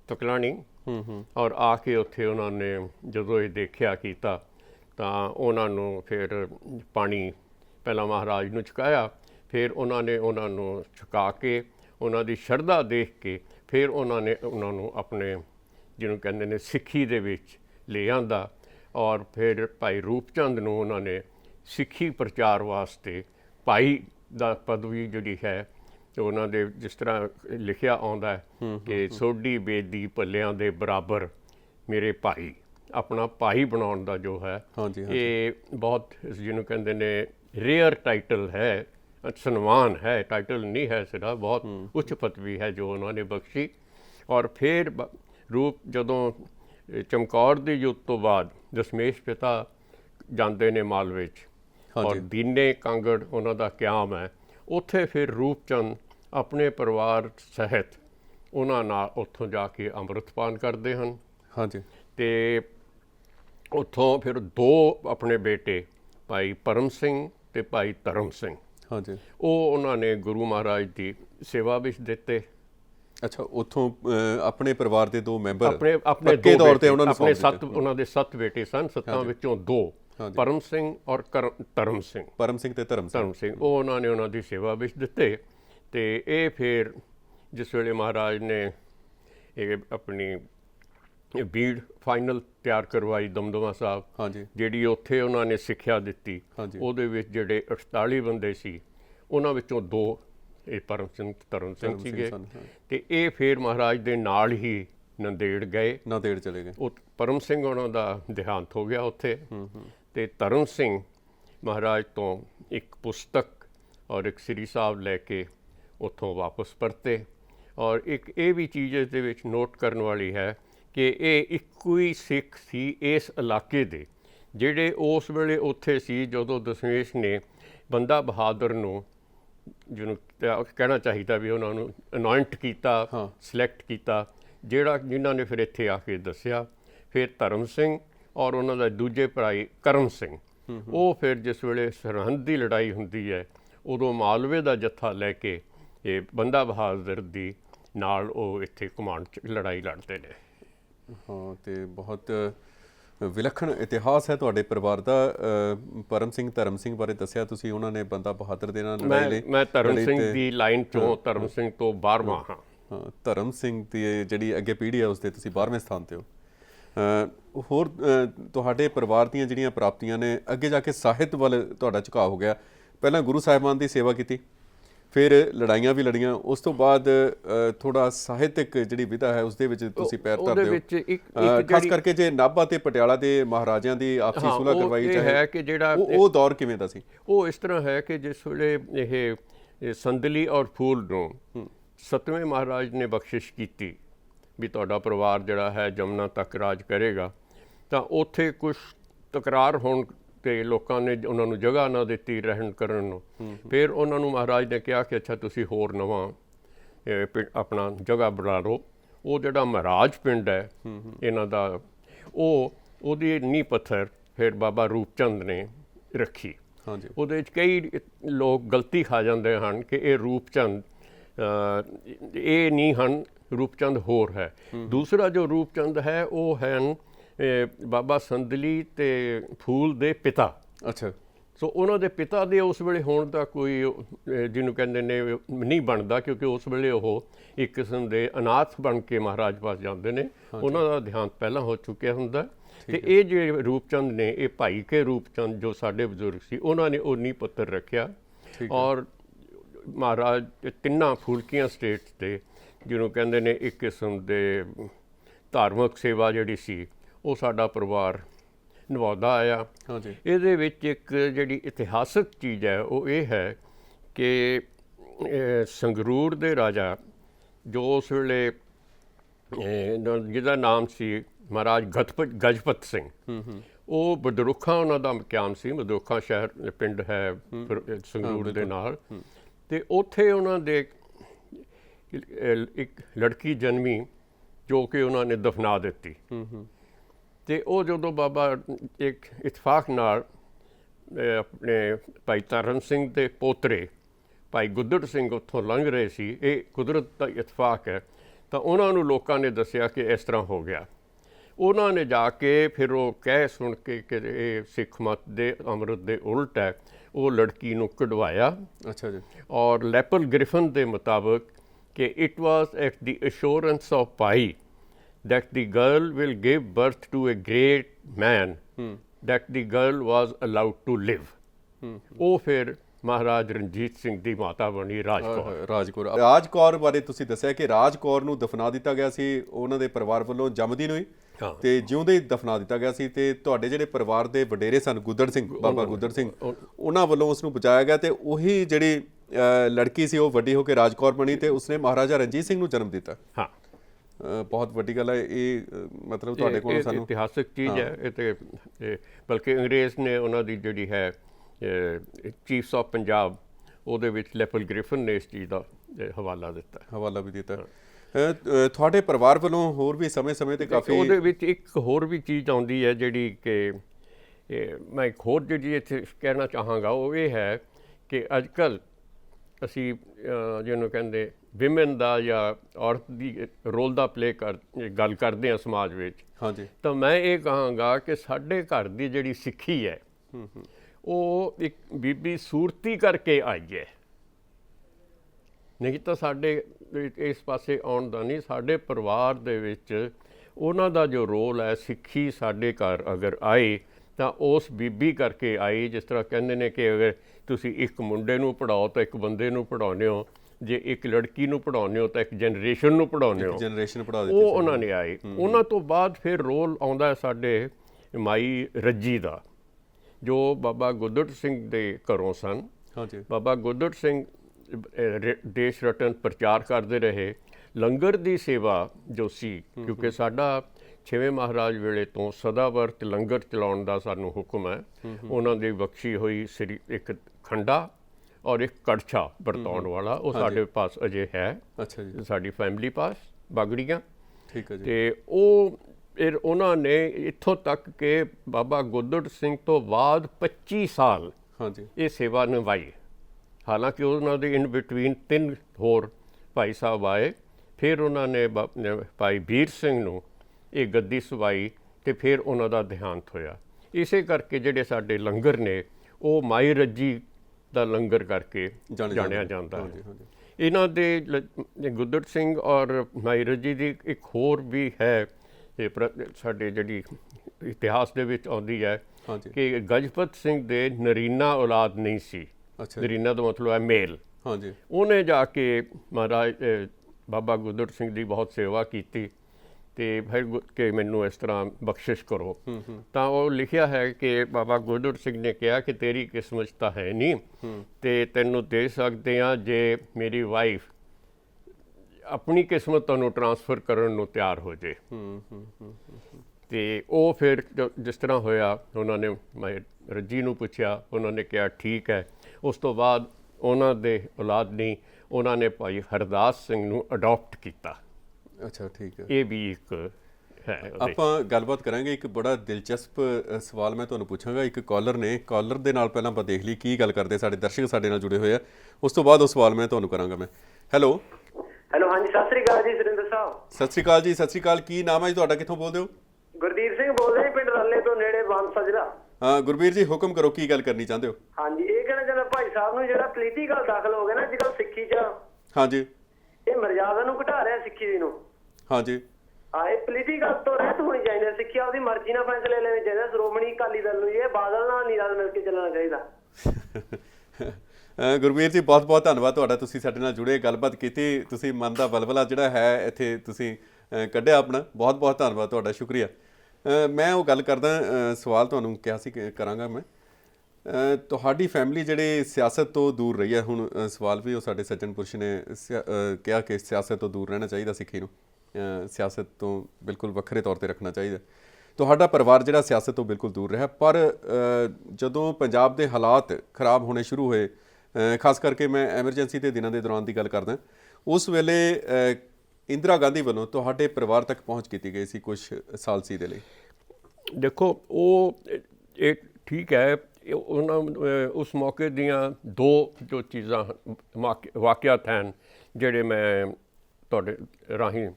ਤਕਲਾਣੀ। ਹੂੰ ਹੂੰ। ਔਰ ਆ ਕੇ ਉੱਥੇ ਉਹਨਾਂ ਨੇ ਜਦੋਂ ਇਹ ਦੇਖਿਆ ਕੀਤਾ ਤਾਂ ਉਹਨਾਂ ਨੂੰ ਫਿਰ ਪਾਣੀ ਪਹਿਲਾਂ ਮਹਾਰਾਜ ਨੂੰ ਛਕਾਇਆ। ਫਿਰ ਉਹਨਾਂ ਨੇ ਉਹਨਾਂ ਨੂੰ ਛਕਾ ਕੇ ਉਹਨਾਂ ਦੀ ਸ਼ਰਧਾ ਦੇਖ ਕੇ ਫਿਰ ਉਹਨਾਂ ਨੇ ਉਹਨਾਂ ਨੂੰ ਆਪਣੇ ਜਿਹਨੂੰ ਕਹਿੰਦੇ ਨੇ ਸਿੱਖੀ ਦੇ ਵਿੱਚ ਲੈ ਆਂਦਾ ਔਰ ਫਿਰ ਭਾਈ ਰੂਪਚੰਦ ਨੂੰ ਉਹਨਾਂ ਨੇ ਸਿੱਖੀ ਪ੍ਰਚਾਰ ਵਾਸਤੇ ਭਾਈ ਦਾ ਪਦਵੀ ਜਿਹੜੀ ਹੈ ਤੇ ਉਹਨਾਂ ਦੇ ਜਿਸ ਤਰ੍ਹਾਂ ਲਿਖਿਆ ਆਉਂਦਾ ਹੈ ਕਿ ਸੋਢੀ ਬੇਦੀ ਭੱਲਿਆਂ ਦੇ ਬਰਾਬਰ ਮੇਰੇ ਭਾਈ ਆਪਣਾ ਭਾਈ ਬਣਾਉਣ ਦਾ ਜੋ ਹੈ ਇਹ ਬਹੁਤ ਜਿਹਨੂੰ ਕਹਿੰਦੇ ਨੇ ਰੇਅਰ ਟਾਈਟਲ ਹੈ। ਸਨਮਾਨ ਹੈ ਟਾਈਟਲ ਨਹੀਂ ਹੈ ਸਿਰਫ ਬਹੁਤ ਉੱਚ ਪਦਵੀ ਹੈ ਜੋ ਉਹਨਾਂ ਨੇ ਬਖਸ਼ੀ। ਔਰ ਫਿਰ ਰੂਪ ਜਦੋਂ ਚਮਕੌਰ ਦੇ ਯੁੱਧ ਤੋਂ ਬਾਅਦ ਦਸ਼ਮੇਸ਼ ਪਿਤਾ ਜਾਂਦੇ ਨੇ ਮਾਲ ਵਿੱਚ ਔਰ। ਦੀਨੇ ਕਾਂਗੜ ਉਹਨਾਂ ਦਾ ਕਿਆਮ ਹੈ। ਉੱਥੇ ਫਿਰ ਰੂਪਚੰਦ ਆਪਣੇ ਪਰਿਵਾਰ ਸਹਿਤ ਉਹਨਾਂ ਨਾਲ ਉੱਥੋਂ ਜਾ ਕੇ ਅੰਮ੍ਰਿਤਪਾਨ ਕਰਦੇ ਹਨ। ਹਾਂਜੀ। ਤੇ ਉੱਥੋਂ ਫਿਰ ਦੋ ਆਪਣੇ ਬੇਟੇ ਭਾਈ ਪਰਮ ਸਿੰਘ ਤੇ ਭਾਈ ਧਰਮ ਸਿੰਘ। ਹਾਂਜੀ। ਉਹ ਉਹਨਾਂ ਨੇ ਗੁਰੂ ਮਹਾਰਾਜ ਦੀ ਸੇਵਾ ਵਿੱਚ ਦਿੱਤੇ। ਅੱਛਾ ਉੱਥੋਂ ਆਪਣੇ ਪਰਿਵਾਰ ਦੇ ਦੋ ਮੈਂਬਰ ਆਪਣੇ ਆਪਣੇ ਦੋ ਤੌਰ ਤੇ ਉਹਨਾਂ ਨੂੰ ਆਪਣੇ ਸੱਤ। ਉਹਨਾਂ ਦੇ ਸੱਤ ਬੇਟੇ ਸਨ ਸੱਤਾਂ ਵਿੱਚੋਂ ਦੋ। ਪਰਮ ਸਿੰਘ ਔਰ ਧਰਮ ਸਿੰਘ। ਪਰਮ ਸਿੰਘ ਤੇ ਧਰਮ ਸਿੰਘ। ਧਰਮ ਸਿੰਘ ਉਹ ਉਹਨਾਂ ਨੇ ਉਹਨਾਂ ਦੀ ਸੇਵਾ ਵਿੱਚ ਦਿੱਤੇ ਤੇ ਇਹ ਫਿਰ ਜਿਸ ਵੇਲੇ ਮਹਾਰਾਜ ਨੇ ਇਹ ਆਪਣੀ ਇਹ ਬੀੜ ਫਾਈਨਲ ਤਿਆਰ ਕਰਵਾਈ ਦਮਦਮਾ ਸਾਹਿਬ। ਹਾਂਜੀ। ਜਿਹੜੀ ਉੱਥੇ ਉਹਨਾਂ ਨੇ ਸਿੱਖਿਆ ਦਿੱਤੀ। ਉਹਦੇ ਵਿੱਚ ਜਿਹੜੇ 48 ਬੰਦੇ ਸੀ ਉਹਨਾਂ ਵਿੱਚੋਂ ਦੋ ਇਹ ਪਰਮ ਸਿੰਘ ਤੇ ਧਰਮ ਸਿੰਘ ਸੀਗੇ। ਤੇ ਇਹ ਫਿਰ ਮਹਾਰਾਜ ਦੇ ਨਾਲ ਹੀ ਨੰਦੇੜ ਗਏ। ਨਾ ਦੇੜ ਚਲੇ ਗਏ। ਉਹ ਪਰਮ ਸਿੰਘ ਉਹਨਾਂ ਦਾ ਦੇਹਾਂਤ ਹੋ ਗਿਆ ਉੱਥੇ। ਤੇ ਧਰਮ ਸਿੰਘ ਮਹਾਰਾਜ ਤੋਂ ਇੱਕ ਪੁਸਤਕ ਔਰ ਇੱਕ ਸ੍ਰੀ ਸਾਹਿਬ ਲੈ ਕੇ ਉੱਥੋਂ ਵਾਪਸ ਪਰਤੇ। ਔਰ ਇੱਕ ਇਹ ਵੀ ਚੀਜ਼ ਇਸ ਦੇ ਵਿੱਚ ਨੋਟ ਕਰਨ ਵਾਲੀ ਹੈ ਕਿ ਇਹ ਇੱਕੋ ਹੀ ਸਿੱਖ ਸੀ ਇਸ ਇਲਾਕੇ ਦੇ ਜਿਹੜੇ ਉਸ ਵੇਲੇ ਉੱਥੇ ਸੀ ਜਦੋਂ ਦਸ਼ਮੇਸ਼ ਨੇ ਬੰਦਾ ਬਹਾਦਰ ਨੂੰ ਜਿਹਨੂੰ ਕਿਹਾ- ਕਹਿਣਾ ਚਾਹੀਦਾ ਵੀ ਉਹਨਾਂ ਨੂੰ ਅਨੋਇੰਟ ਕੀਤਾ। ਸਿਲੈਕਟ ਕੀਤਾ ਜਿਹੜਾ ਜਿਨ੍ਹਾਂ ਨੇ ਫਿਰ ਇੱਥੇ ਆ ਕੇ ਦੱਸਿਆ ਫਿਰ ਧਰਮ ਸਿੰਘ ਔਰ ਉਹਨਾਂ ਦਾ ਦੂਜੇ ਭਰਾਈ ਕਰਮ ਸਿੰਘ। ਉਹ ਫਿਰ ਜਿਸ ਵੇਲੇ ਸਰਹੰਦ ਦੀ ਲੜਾਈ ਹੁੰਦੀ ਹੈ ਉਦੋਂ ਮਾਲਵੇ ਦਾ ਜੱਥਾ ਲੈ ਕੇ ਇਹ ਬੰਦਾ ਬਹਾਦਰ ਦੀ ਨਾਲ ਉਹ ਇੱਥੇ ਕਮਾਂਡ ਚ ਲੜਾਈ ਲੜਦੇ ਨੇ। ਹਾਂ ਤੇ ਬਹੁਤ ਵਿਲੱਖਣ ਇਤਿਹਾਸ ਹੈ ਤੁਹਾਡੇ ਪਰਿਵਾਰ ਦਾ। ਪਰਮ ਸਿੰਘ ਧਰਮ ਸਿੰਘ ਬਾਰੇ ਦੱਸਿਆ ਤੁਸੀਂ ਉਹਨਾਂ ਨੇ ਬੰਦਾ ਬਹਾਦਰ ਦੇ ਨਾਲ ਲੜਾਈ ਲਈ। ਮੈਂ ਧਰਮ ਸਿੰਘ ਤੇ- ਦੀ ਲਾਈਨ ਚੋਂ ਧਰਮ ਸਿੰਘ ਤੋਂ 12ਵਾਂ ਹਾਂ। ਹਾਂ ਧਰਮ ਸਿੰਘ ਦੀ ਜਿਹੜੀ ਅੱਗੇ ਪੀੜ੍ਹੀ ਹੈ ਉਸ ਦੇ ਤੁਸੀਂ 12ਵੇਂ ਸਥਾਨ ਤੇ ਹੋ। ਹੋਰ ਤੁਹਾਡੇ ਪਰਿਵਾਰ ਦੀਆਂ ਜਿਹੜੀਆਂ ਪ੍ਰਾਪਤੀਆਂ ਨੇ ਅੱਗੇ ਜਾ ਕੇ ਸਾਹਿਤ ਵੱਲ ਤੁਹਾਡਾ ਝੁਕਾਅ ਹੋ ਗਿਆ। ਪਹਿਲਾਂ ਗੁਰੂ ਸਾਹਿਬਾਨ ਦੀ ਸੇਵਾ ਕੀਤੀ। ਫਿਰ ਲੜਾਈਆਂ ਵੀ ਲੜੀਆਂ ਉਸ ਤੋਂ ਬਾਅਦ ਥੋੜਾ ਸਾਹਿਤਿਕ ਜਿਹੜੀ ਵਿਧਾ ਹੈ ਉਸ ਦੇ ਵਿੱਚ ਤੁਸੀਂ ਪੈਰ ਉਹਦੇ ਧਰਦੇ ਹੋ। ਵਿੱਚ ਇੱਕ- ਖਾਸ ਕਰਕੇ ਜੇ ਨਾਭਾ ਤੇ ਪਟਿਆਲਾ ਦੇ ਮਹਾਰਾਜਿਆਂ ਦੀ ਆਪਸੀ ਸੁਲ੍ਹਾ ਕਰਵਾਈ ਚਾਹੇ ਹੈ ਕਿ ਜਿਹੜਾ ਉਹ ਦੌਰ ਕਿਵੇਂ ਦਾ ਸੀ? ਉਹ ਇਸ ਤਰ੍ਹਾਂ ਹੈ ਕਿ ਜਿਸ ਵੇਲੇ ਇਹ ਇਹ ਸੰਦਲੀ ਔਰ ਫੂਲ ਨੂੰ ਸਤਵੇਂ ਮਹਾਰਾਜ ਨੇ ਬਖਸ਼ਿਸ਼ ਕੀਤੀ ਵੀ ਤੁਹਾਡਾ ਪਰਿਵਾਰ ਜਿਹੜਾ ਹੈ ਜਮਨਾ ਤੱਕ ਰਾਜ ਕਰੇਗਾ ਤਾਂ ਉੱਥੇ ਕੁਝ ਤਕਰਾਰ ਹੋਣ ਤੇ ਲੋਕਾਂ ਨੇ ਉਹਨਾਂ ਨੂੰ ਜਗ੍ਹਾ ਨਾ ਦਿੱਤੀ ਰਹਿਣ ਕਰਨ ਨੂੰ। ਫਿਰ ਉਹਨਾਂ ਨੂੰ ਮਹਾਰਾਜ ਨੇ ਕਿਹਾ ਕਿ ਅੱਛਾ ਤੁਸੀਂ ਹੋਰ ਨਵਾਂ ਆਪਣਾ ਜਗ੍ਹਾ ਬਣਾ ਲਓ। ਉਹ ਜਿਹੜਾ ਮਹਾਰਾਜ ਪਿੰਡ ਹੈ ਇਹਨਾਂ ਦਾ ਉਹ ਉਹਦੀ ਨੀਂਹ ਪੱਥਰ ਫਿਰ ਬਾਬਾ ਰੂਪਚੰਦ ਨੇ ਰੱਖੀ। ਹਾਂਜੀ। ਉਹਦੇ ਵਿੱਚ ਕਈ ਲੋਕ ਗਲਤੀ ਖਾ ਜਾਂਦੇ ਹਨ ਕਿ ਇਹ ਰੂਪਚੰਦ ਇਹ ਨਹੀਂ ਹਨ ਰੂਪਚੰਦ ਹੋਰ ਹੈ। ਦੂਸਰਾ ਜੋ ਰੂਪਚੰਦ ਹੈ ਉਹ ਹਨ ਅ, ਬਾਬਾ ਸੰਦਲੀ ਤੇ ਫੂਲ ਦੇ ਪਿਤਾ। ਅੱਛਾ। ਸੋ ਉਹਨਾਂ ਦੇ ਪਿਤਾ ਦੇ ਉਸ ਵੇਲੇ ਹੋਣ ਦਾ ਕੋਈ ਜਿਹਨੂੰ ਕਹਿੰਦੇ ਨੇ ਨਹੀਂ ਬਣਦਾ ਕਿਉਂਕਿ ਉਸ ਵੇਲੇ ਉਹ ਇੱਕ ਕਿਸਮ ਦੇ ਅਨਾਥ ਬਣ ਕੇ ਮਹਾਰਾਜ ਪਾਸ ਜਾਂਦੇ ਨੇ। ਉਹਨਾਂ ਦਾ ਦੇਹਾਂਤ ਪਹਿਲਾਂ ਹੋ ਚੁੱਕਿਆ ਹੁੰਦਾ। ਤੇ ਇਹ ਜਿਹੜੇ ਰੂਪਚੰਦ ਨੇ ਇਹ ਭਾਈ ਕੇ ਰੂਪਚੰਦ ਜੋ ਸਾਡੇ ਬਜ਼ੁਰਗ ਸੀ ਉਹਨਾਂ ਨੇ ਉਹ ਨੀ ਪੁੱਤਰ ਰੱਖਿਆ। ਔਰ ਮਹਾਰਾਜ ਤਿੰਨਾਂ ਫੁਲਕੀਆਂ ਸਟੇਟਸ ਤੇ ਜਿਹਨੂੰ ਕਹਿੰਦੇ ਨੇ ਇੱਕ ਕਿਸਮ ਦੇ ਧਾਰਮਿਕ ਸੇਵਾ ਜਿਹੜੀ ਸੀ ਉਹ ਸਾਡਾ ਪਰਿਵਾਰ ਨਿਭਾਉਂਦਾ ਆਇਆ। ਹਾਂਜੀ। ਇਹਦੇ ਵਿੱਚ ਇੱਕ ਜਿਹੜੀ ਇਤਿਹਾਸਕ ਚੀਜ਼ ਹੈ ਉਹ ਇਹ ਹੈ ਕਿ ਸੰਗਰੂਰ ਦੇ ਰਾਜਾ ਜੋ ਉਸ ਵੇਲੇ ਜਿਹਦਾ ਨਾਮ ਸੀ ਮਹਾਰਾਜ ਗਜਪਤ ਗਜਪਤ ਸਿੰਘ। ਉਹ ਬਦਰੁੱਖਾਂ ਉਹਨਾਂ ਦਾ ਮਕਾਮ ਸੀ ਬਦਰੁੱਖਾਂ ਸ਼ਹਿਰ ਪਿੰਡ ਹੈ ਸੰਗਰੂਰ ਦੇ ਨਾਲ। ਤੇ ਉੱਥੇ ਉਹਨਾਂ ਦੇ ਇੱਕ ਲੜਕੀ ਜਨਮੀ ਜੋ ਕਿ ਉਹਨਾਂ ਨੇ ਦਫਨਾ ਦਿੱਤੀ। ਤੇ ਉਹ ਜਦੋਂ ਬਾਬਾ ਇੱਕ ਇਤਫਾਕ ਨਾਲ ਆਪਣੇ ਭਾਈ ਤਰਨ ਸਿੰਘ ਦੇ ਪੋਤਰੇ ਭਾਈ ਗੁੱਦੜ ਸਿੰਘ ਉੱਥੋਂ ਲੰਘ ਰਹੇ ਸੀ ਇਹ ਕੁਦਰਤ ਦਾ ਇਤਫਾਕ ਹੈ ਤਾਂ ਉਹਨਾਂ ਨੂੰ ਲੋਕਾਂ ਨੇ ਦੱਸਿਆ ਕਿ ਇਸ ਤਰ੍ਹਾਂ ਹੋ ਗਿਆ। ਉਹਨਾਂ ਨੇ ਜਾ ਕੇ ਫਿਰ ਉਹ ਕਹਿ ਸੁਣ ਕੇ ਕਿ ਇਹ ਸਿੱਖ ਮਤ ਦੇ ਅੰਮ੍ਰਿਤ ਦੇ ਉਲਟ ਹੈ ਉਹ ਲੜਕੀ ਨੂੰ ਕਢਵਾਇਆ। ਅੱਛਾ ਜੀ। ਔਰ ਲੈਪਲ ਗ੍ਰਿਫਨ ਦੇ ਮੁਤਾਬਕ ਕਿ it was at the assurance of Bhai that the girl will give birth to a great man that the girl was allowed to live. ਉਹ ਫਿਰ ਮਹਾਰਾਜ ਰਣਜੀਤ ਸਿੰਘ ਦੀ ਮਾਤਾ ਬਣੀ ਰਾਜਕੌਰ ਰਾਜਕੌਰ ਰਾਜਕੌਰ ਬਾਰੇ ਤੁਸੀਂ ਦੱਸਿਆ ਕਿ ਰਾਜਕੌਰ ਨੂੰ ਦਫਨਾ ਦਿੱਤਾ ਗਿਆ ਸੀ ਉਹਨਾਂ ਦੇ ਪਰਿਵਾਰ ਵੱਲੋਂ ਜੰਮਦੀ ਨੂੰ ਹੀ। ਤੇ ਜਿਉਂਦੇ ਹੀ ਦਫਨਾ ਦਿੱਤਾ ਗਿਆ ਸੀ ਤੇ ਤੁਹਾਡੇ ਜਿਹੜੇ ਪਰਿਵਾਰ ਦੇ ਵਡੇਰੇ ਸਨ ਗੁੱਦੜ ਸਿੰਘ ਬਾਬਾ ਗੁੱਦੜ ਸਿੰਘ ਉਹਨਾਂ ਵੱਲੋਂ ਉਸ ਨੂੰ ਬਚਾਇਆ ਗਿਆ ਤੇ ਉਹੀ ਜਿਹੜੀ ਲੜਕੀ ਸੀ ਉਹ ਵੱਡੀ ਹੋ ਕੇ ਰਾਜਕੌਰ ਬਣੀ ਤੇ ਉਸਨੇ ਮਹਾਰਾਜਾ ਰਣਜੀਤ ਸਿੰਘ ਨੂੰ ਜਨਮ ਦਿੱਤਾ ਹਾਂ ਬਹੁਤ ਵੱਡੀ ਗੱਲ ਹੈ। ਇਹ ਮਤਲਬ ਤੁਹਾਡੇ ਕੋਲੋਂ ਸਾਨੂੰ ਇਤਿਹਾਸਕ ਚੀਜ਼ ਹੈ। ਇਹ ਤੇ ਬਲਕਿ ਅੰਗਰੇਜ਼ ਨੇ ਉਹਨਾਂ ਦੀ ਜਿਹੜੀ ਹੈ ਚੀਫਸ ਆਫ ਪੰਜਾਬ ਉਹਦੇ ਵਿੱਚ ਲੈਪਲ ਗ੍ਰਿਫਨ ਨੇ ਇਸ ਚੀਜ਼ ਦਾ ਹਵਾਲਾ ਦਿੱਤਾ। ਹਵਾਲਾ ਵੀ ਦਿੱਤਾ। ਤੁਹਾਡੇ ਪਰਿਵਾਰ ਵੱਲੋਂ ਹੋਰ ਵੀ ਸਮੇਂ-ਸਮੇਂ ਤੇ ਕਾਫੀ ਉਹਦੇ ਵਿੱਚ ਇੱਕ ਹੋਰ ਵੀ ਚੀਜ਼ ਆਉਂਦੀ ਹੈ ਜਿਹੜੀ ਕਿ ਮੈਂ ਇੱਕ ਹੋਰ ਜਿਹੜੀ ਇੱਥੇ ਕਹਿਣਾ ਚਾਹਾਂਗਾ ਉਹ ਇਹ ਹੈ ਕਿ ਅੱਜ ਕੱਲ ਅਸੀਂ ਜਿਹਨੂੰ ਕਹਿੰਦੇ ਵਿਮਨ ਦਾ ਜਾਂ ਔਰਤ ਦੀ ਰੋਲ ਦਾ ਪਲੇ ਕਰ ਗੱਲ ਕਰਦੇ ਹਾਂ ਸਮਾਜ ਵਿੱਚ। ਹਾਂਜੀ। ਤਾਂ ਮੈਂ ਇਹ ਕਹਾਂਗਾ ਕਿ ਸਾਡੇ ਘਰ ਦੀ ਜਿਹੜੀ ਸਿੱਖੀ ਹੈ ਉਹ ਇੱਕ ਬੀਬੀ ਸੂਰਤੀ ਕਰਕੇ ਆਈ ਹੈ। ਨਹੀਂ ਤਾਂ ਸਾਡੇ ਇਸ ਪਾਸੇ ਆਉਣ ਦਾ ਨਹੀਂ ਸਾਡੇ ਪਰਿਵਾਰ ਦੇ ਵਿੱਚ ਉਹਨਾਂ ਦਾ ਜੋ ਰੋਲ ਹੈ ਸਿੱਖੀ ਸਾਡੇ ਘਰ ਅਗਰ ਆਏ ਤਾਂ ਉਸ ਬੀਬੀ ਕਰਕੇ ਆਈ ਜਿਸ ਤਰ੍ਹਾਂ ਕਹਿੰਦੇ ਨੇ ਕਿ ਅਗਰ ਤੁਸੀਂ ਇੱਕ ਮੁੰਡੇ ਨੂੰ ਪੜਾਓ ਤਾਂ ਇੱਕ ਬੰਦੇ ਨੂੰ ਪੜਾਉਂਦੇ ਹੋ ਜੇ ਇੱਕ ਲੜਕੀ ਨੂੰ ਪੜਾਉਂਦੇ ਹੋ ਤਾਂ ਇੱਕ ਜਨਰੇਸ਼ਨ ਨੂੰ ਪੜਾਉਂਦੇ ਹੋ। ਜਨਰੇਸ਼ਨ ਪੜਾ ਦਿੱਤੀ ਉਹ ਉਹਨਾਂ ਨੇ ਆਏ। ਉਹਨਾਂ ਤੋਂ ਬਾਅਦ ਫਿਰ ਰੋਲ ਆਉਂਦਾ ਹੈ ਸਾਡੇ ਮਾਈ ਰੱਜੀ ਦਾ ਜੋ ਬਾਬਾ ਗੁੱਦੜ ਸਿੰਘ ਦੇ ਘਰੋਂ ਸਨ। ਹਾਂਜੀ। ਬਾਬਾ ਗੁੱਦੜ ਸਿੰਘ ਦੇਸ਼ ਰਟਨ ਪ੍ਰਚਾਰ ਕਰਦੇ ਰਹੇ। ਲੰਗਰ ਦੀ ਸੇਵਾ ਜੋ ਸੀ ਕਿਉਂਕਿ ਸਾਡਾ ਛੇਵੇਂ ਮਹਾਰਾਜ ਵੇਲੇ ਤੋਂ ਸਦਾਵਰਤ ਲੰਗਰ ਚਲਾਉਣ ਦਾ ਸਾਨੂੰ ਹੁਕਮ ਹੈ। ਉਹਨਾਂ ਦੀ ਬਖਸ਼ੀ ਹੋਈ ਸ੍ਰੀ ਇੱਕ ਖੰਡਾ ਔਰ ਇੱਕ ਕੜਛਾ ਵਰਤਾਉਣ ਵਾਲਾ। ਉਹ ਸਾਡੇ ਪਾਸ ਅਜੇ ਹੈ। ਅੱਛਾ ਜੀ। ਸਾਡੀ ਫੈਮਿਲੀ ਪਾਸ ਬਾਗੜੀਆਂ। ਠੀਕ ਹੈ ਜੀ। ਤੇ ਉਹ ਫਿਰ ਉਹਨਾਂ ਨੇ ਇੱਥੋਂ ਤੱਕ ਕਿ ਬਾਬਾ ਗੁੱਦੜ ਸਿੰਘ ਤੋਂ ਬਾਅਦ 25 ਸਾਲ ਹਾਂਜੀ। ਇਹ ਸੇਵਾ ਨਿਭਾਈ। ਹਾਲਾਂਕਿ ਉਹਨਾਂ ਦੇ ਇਨ ਬਿਟਵੀਨ ਤਿੰਨ ਹੋਰ ਭਾਈ ਸਾਹਿਬ ਆਏ। ਫਿਰ ਉਹਨਾਂ ਨੇ ਭਾਈ ਵੀਰ ਸਿੰਘ ਨੂੰ ਇਹ ਗੱਦੀ ਸਵਾਈ ਤੇ ਫਿਰ ਉਹਨਾਂ ਦਾ ਦੇਹਾਂਤ ਹੋਇਆ। ਇਸੇ ਕਰਕੇ ਜਿਹੜੇ ਸਾਡੇ ਲੰਗਰ ਨੇ ਉਹ ਮਾਈ ਰੱਜੀ ਦਾ ਲੰਗਰ ਕਰਕੇ ਜਾਣੇ ਜਾਣਿਆ ਜਾਂਦੇ। ਹੈ। ਇਹਨਾਂ ਦੇ ਗੁੱਦੜ ਸਿੰਘ ਔਰ ਮਾਈ ਰੱਜੀ ਦੀ ਇੱਕ ਹੋਰ ਵੀ ਹੈ ਇਹ ਪ੍ਰ- ਸਾਡੇ ਜਿਹੜੀ ਇਤਿਹਾਸ ਦੇ ਵਿੱਚ ਆਉਂਦੀ ਹੈ ਕਿ ਗਜਪਤ ਸਿੰਘ ਦੇ ਨਰੀਨਾ ਔਲਾਦ ਨਹੀਂ ਸੀ। ਨਰੀਨਾ ਦਾ ਮਤਲਬ ਹੈ ਮੇਲ। ਹਾਂਜੀ। ਉਹਨੇ ਜਾ ਕੇ ਮਹਾਰਾਜ ਬਾਬਾ ਗੁੱਦੜ ਸਿੰਘ ਦੀ ਬਹੁਤ ਸੇਵਾ ਕੀਤੀ। ਤੇ ਫਿਰ ਗੁ- ਕਿ ਮੈਨੂੰ ਇਸ ਤਰ੍ਹਾਂ ਬਖਸ਼ਿਸ਼ ਕਰੋ। ਤਾਂ ਉਹ ਲਿਖਿਆ ਹੈ ਕਿ ਬਾਬਾ ਗੁੱਦੜ ਸਿੰਘ ਨੇ ਕਿਹਾ ਕਿ ਤੇਰੀ ਕਿਸਮਤ 'ਚ ਤਾਂ ਹੈ ਨਹੀਂ। ਤੇ ਤੈਨੂੰ ਦੇ ਸਕਦੇ ਆ ਜੇ ਮੇਰੀ ਵਾਈਫ ਆਪਣੀ ਕਿਸਮਤ ਤੁਹਾਨੂੰ ਟਰਾਂਸਫਰ ਕਰਨ ਨੂੰ ਤਿਆਰ ਹੋ ਜੇ। ਤੇ ਉਹ ਫਿਰ ਜੋ- ਜਿਸ ਤਰ੍ਹਾਂ ਹੋਇਆ ਉਹਨਾਂ ਨੇ ਮੈਂ ਰੱਜੀ ਨੂੰ ਪੁੱਛਿਆ ਉਹਨਾਂ ਨੇ ਕਿਹਾ ਠੀਕ ਹੈ। ਉਸ ਤੋਂ ਬਾਅਦ ਉਹਨਾਂ ਦੇ ਔਲਾਦ ਨੇ ਉਹਨਾਂ ਨੇ ਭਾਈ ਹਰਦਾਸ ਸਿੰਘ ਨੂੰ ਅਡਾਪਟ ਕੀਤਾ। ਅੱਛਾ ਠੀਕ ਹੈ। ਇਹ ਵੀ ਇੱਕ ਹੈ। ਆਪਾਂ ਗੱਲਬਾਤ ਕਰਾਂਗੇ ਇੱਕ ਬੜਾ ਦਿਲਚਸਪ ਸਵਾਲ ਮੈਂ ਤੁਹਾਨੂੰ ਪੁੱਛਾਂਗਾ। ਇੱਕ ਕਾਲਰ ਨੇ ਕਾਲਰ ਦੇ ਨਾਲ ਪਹਿਲਾਂ ਆਪਾਂ ਦੇਖ ਲਈ ਕੀ ਗੱਲ ਕਰਦੇ ਸਾਡੇ ਦਰਸ਼ਕ ਸਾਡੇ ਨਾਲ ਜੁੜੇ ਹੋਏ ਆ। ਉਸ ਤੋਂ ਬਾਅਦ ਉਹ ਸਵਾਲ ਮੈਂ ਤੁਹਾਨੂੰ ਕਰਾਂਗਾ ਮੈਂ। ਹੈਲੋ। ਹੈਲੋ ਹਾਂਜੀ ਸਤਿ ਸ੍ਰੀ ਅਕਾਲ ਜੀ ਸੁਰਿੰਦਰ ਸਾਹਿਬ। ਸਤਿ ਸ਼੍ਰੀ ਅਕਾਲ ਜੀ ਸਤਿ ਸ਼੍ਰੀ ਅਕਾਲ। ਕੀ ਨਾਮ ਹੈ ਜੀ ਤੁਹਾਡਾ ਕਿੱਥੋਂ ਬੋਲਦੇ ਹੋ? ਗੁਰਦੀਪ ਸਿੰਘ ਬੋਲਦੇ ਜੀ ਪਿੰਡ ਰੱਲੇ ਤੋਂ ਨੇੜੇ ਬਾਂਸਾ ਜ਼ਿਲ੍ਹਾ। ਹਾਂ ਗੁਰਬੀਰ ਜੀ ਹੁਕਮ ਕਰੋ ਕੀ ਗੱਲ ਕਰਨੀ ਚਾਹੁੰਦੇ ਹੋ। ਹਾਂਜੀ ਇਹ ਕਹਿਣਾ ਚਾਹੁੰਦਾ ਭਾਈ ਸਾਹਿਬ ਨੂੰ ਜਿਹੜਾ ਪੋਲੀਟੀਕਲ ਦਾਖਲ ਹੋ ਗਿਆ ਨਾ ਅੱਜਕੱਲ ਸਿੱਖੀ 'ਚ। ਹਾਂਜੀ। ਇਹ ਮਰਜ਼ਾਦਾ ਨੂੰ ਘਟਾ ਰਿਹਾ ਸਿੱਖੀ ਦੀ ਨੂੰ। ਹਾਂਜੀ। ਆਏ ਪੋਲੀਟੀਕਲ ਤੋਂ ਰਹਿਤ ਹੋਣੀ ਚਾਹੀਦੀ ਹੈ। ਸਿੱਖਿਆ ਉਹਦੀ ਮਰਜ਼ੀ ਨਾਲ ਫੈਸਲੇ ਲੈਣੇ ਚਾਹੀਦੇ। ਸ਼੍ਰੋਮਣੀ ਅਕਾਲੀ ਦਲ ਨੂੰ ਇਹ ਬਾਦਲ ਨਾਲ ਨਹੀਂ ਰਲ ਮਿਲ ਕੇ ਚੱਲਣਾ ਚਾਹੀਦਾ। ਅ, ਗੁਰਮੀਤ ਜੀ ਬਹੁਤ ਬਹੁਤ ਧੰਨਵਾਦ ਤੁਹਾਡਾ। ਤੁਸੀਂ ਸਾਡੇ ਨਾਲ ਜੁੜੇ ਗੱਲਬਾਤ ਕੀਤੀ। ਤੁਸੀਂ ਮਨ ਦਾ ਬਲਬਲਾ ਜਿਹੜਾ ਹੈ ਇੱਥੇ ਤੁਸੀਂ ਕੱਢਿਆ ਆਪਣਾ। ਬਹੁਤ ਬਹੁਤ ਧੰਨਵਾਦ ਤੁਹਾਡਾ। ਸ਼ੁਕਰੀਆ। ਮੈਂ ਉਹ ਗੱਲ ਕਰਦਾ ਸਵਾਲ ਤੁਹਾਨੂੰ ਕਿਹਾ ਸੀ ਕਰਾਂਗਾ ਮੈਂ। ਤੁਹਾਡੀ ਫੈਮਿਲੀ ਜਿਹੜੇ ਸਿਆਸਤ ਤੋਂ ਦੂਰ ਰਹੀ ਹੈ ਹੁਣ ਸਵਾਲ ਵੀ ਉਹ ਸਾਡੇ ਸੱਜਣ ਪੁਰਸ਼ ਨੇ ਕਿਹਾ ਕਿ ਸਿਆਸਤ ਤੋਂ ਦੂਰ ਰਹਿਣਾ ਚਾਹੀਦਾ ਸਿੱਖੀ ਨੂੰ। ਸਿਆਸਤ ਤੋਂ ਬਿਲਕੁਲ ਵੱਖਰੇ ਤੌਰ ਤੇ ਰੱਖਣਾ ਚਾਹੀਦਾ। ਤੁਹਾਡਾ ਪਰਿਵਾਰ ਜਿਹੜਾ ਸਿਆਸਤ ਤੋਂ ਬਿਲਕੁਲ ਦੂਰ ਰਿਹਾ, ਪਰ ਜਦੋਂ ਪੰਜਾਬ ਦੇ ਹਾਲਾਤ ਖਰਾਬ ਹੋਣੇ ਸ਼ੁਰੂ ਹੋਏ ਖਾਸ ਕਰਕੇ ਮੈਂ ਐਮਰਜੈਂਸੀ ਦੇ ਦਿਨਾਂ ਦੇ ਦੌਰਾਨ ਦੀ ਗੱਲ ਕਰਦਾ, ਉਸ ਵੇਲੇ ਇੰਦਰਾ ਗਾਂਧੀ ਵੱਲੋਂ ਤੁਹਾਡੇ ਪਰਿਵਾਰ ਤੱਕ ਪਹੁੰਚ ਕੀਤੀ ਗਈ ਸੀ ਕੁਝ ਸਾਲਸੀ ਦੇ ਲਈ? ਦੇਖੋ, ਉਹ, ਇਹ- ਠੀਕ ਹੈ ਉਹਨਾਂ ਉਸ ਮੌਕੇ ਦੀਆਂ ਦੋ ਜੋ ਚੀਜ਼ਾਂ ਵਾਕ- ਵਾਕਿਆਤ ਹਨ, ਜਿਹੜੇ ਮੈਂ ਤੁਹਾਡੇ ਰਾਹੀਂ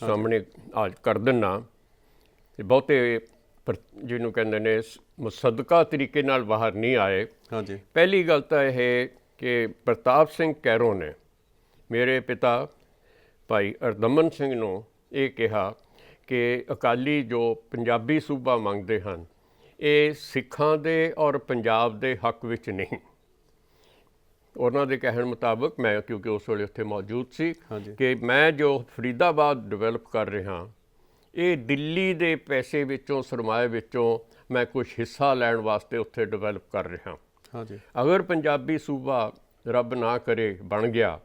ਸਾਹਮਣੇ ਅੱਜ ਕਰ ਦਿੰਨਾ। ਤੇ ਬਹੁਤੇ ਜਿਹਨੂੰ ਕਹਿੰਦੇ ਨੇ ਮੁਸੱਦਕਾ ਤਰੀਕੇ ਨਾਲ ਬਾਹਰ ਨਹੀਂ ਆਏ। ਹਾਂਜੀ। ਪਹਿਲੀ ਗੱਲ ਤਾਂ ਇਹ ਕਿ ਪ੍ਰਤਾਪ ਸਿੰਘ ਕੈਰੋਂ ਨੇ ਮੇਰੇ ਪਿਤਾ ਭਾਈ ਅਰਦਮਨ ਸਿੰਘ ਨੂੰ ਇਹ ਕਿਹਾ ਕਿ ਅਕਾਲੀ ਜੋ ਪੰਜਾਬੀ ਸੂਬਾ ਮੰਗਦੇ ਹਨ ਇਹ ਸਿੱਖਾਂ ਦੇ ਔਰ ਪੰਜਾਬ ਦੇ ਹੱਕ ਵਿੱਚ ਨਹੀਂ। ਉਹਨਾਂ ਦੇ ਕਹਿਣ ਮੁਤਾਬਕ ਮੈਂ ਕਿਉਂਕਿ ਉਸ ਵੇਲੇ ਉੱਥੇ ਮੌਜੂਦ ਸੀ। ਕਿ ਮੈਂ ਜੋ ਫਰੀਦਾਬਾਦ ਡਿਵੈਲਪ ਕਰ ਰਿਹਾ ਇਹ ਦਿੱਲੀ ਦੇ ਪੈਸੇ ਵਿੱਚੋਂ ਸਰਮਾਏ ਵਿੱਚੋਂ ਮੈਂ ਕੁਝ ਹਿੱਸਾ ਲੈਣ ਵਾਸਤੇ ਉੱਥੇ ਡਿਵੈਲਪ ਕਰ ਰਿਹਾ। ਹਾਂਜੀ। ਅਗਰ ਪੰਜਾਬੀ ਸੂਬਾ ਰੱਬ ਨਾ ਕਰੇ ਬਣ ਗਿਆ